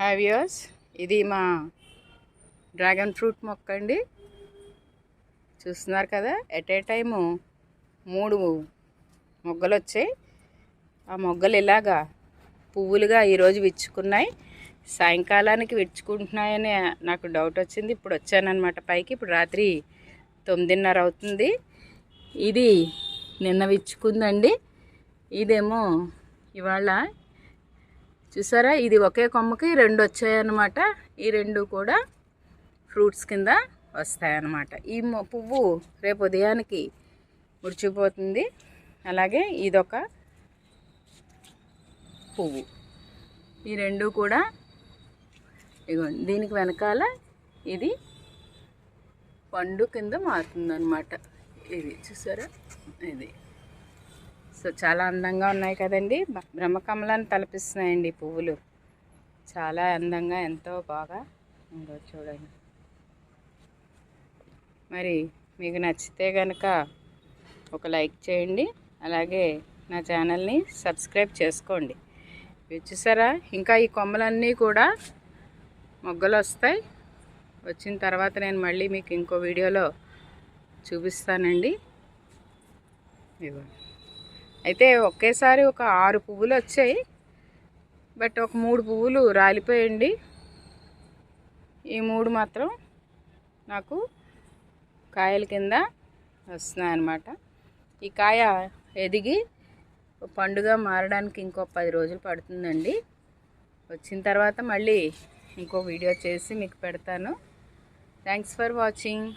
Hi ఇది మా dragon fruit మొక్క అండి. చూస్తున్నారు కదా? ఎట్ ఏ టైము మూడు మొగ్గలు వచ్చాయి ఆ మొగ్గలు ఇలాగా పువ్వులుగా ఈరోజు విచ్చుకున్నాయి. సాయంకాలానికి విచ్చుకుంటున్నాయని నాకు డౌట్ వచ్చింది. ఇప్పుడు వచ్చానమాట పైకి. ఇప్పుడు రాత్రి తొమ్మిదిన్నర అవుతుంది. ఇది నిన్న విచ్చుకుందండి. ఇదేమో ఇవాళ చూసారా? ఇది ఒకే కొమ్మకి రెండు వచ్చాయన్నమాట. ఈ రెండు కూడా ఫ్రూట్స్ కింద వస్తాయన్నమాట. ఈ పువ్వు రేపు ఉదయానికి ముడిచిపోతుంది. అలాగే ఇదొక పువ్వు. ఈ రెండు కూడా ఇగోండి దీనికి వెనకాల ఇది పండు కింద మారుతుందన్నమాట. ఇది చూసారా? ఇది. సో చాలా అందంగా ఉన్నాయి కదండి. బ్రహ్మకమలాన్ని తలపిస్తున్నాయండి పువ్వులు. చాలా అందంగా ఎంతో బాగా ఉందో చూడండి. మరి మీకు నచ్చితే కనుక ఒక లైక్ చేయండి. అలాగే నా ఛానల్ని సబ్స్క్రైబ్ చేసుకోండి. వచ్చేసారా చూసారా? ఇంకా ఈ కొమ్మలన్నీ కూడా మొగ్గలు వస్తాయి వచ్చిన తర్వాత నేను మళ్ళీ మీకు ఇంకో వీడియోలో చూపిస్తానండి. ఇవ్వండి అయితే ఒకేసారి ఒక ఆరు పువ్వులు వచ్చాయి. బట్ ఒక మూడు పువ్వులు రాలిపోయండి. ఈ మూడు మాత్రం నాకు కాయల కింద వస్తున్నాయన్నమాట. ఈ కాయ ఎదిగి పండుగ మారడానికి ఇంకో పది రోజులు పడుతుందండి. వచ్చిన తర్వాత మళ్ళీ ఇంకో వీడియో చేసి మీకు పెడతాను. Thanks for watching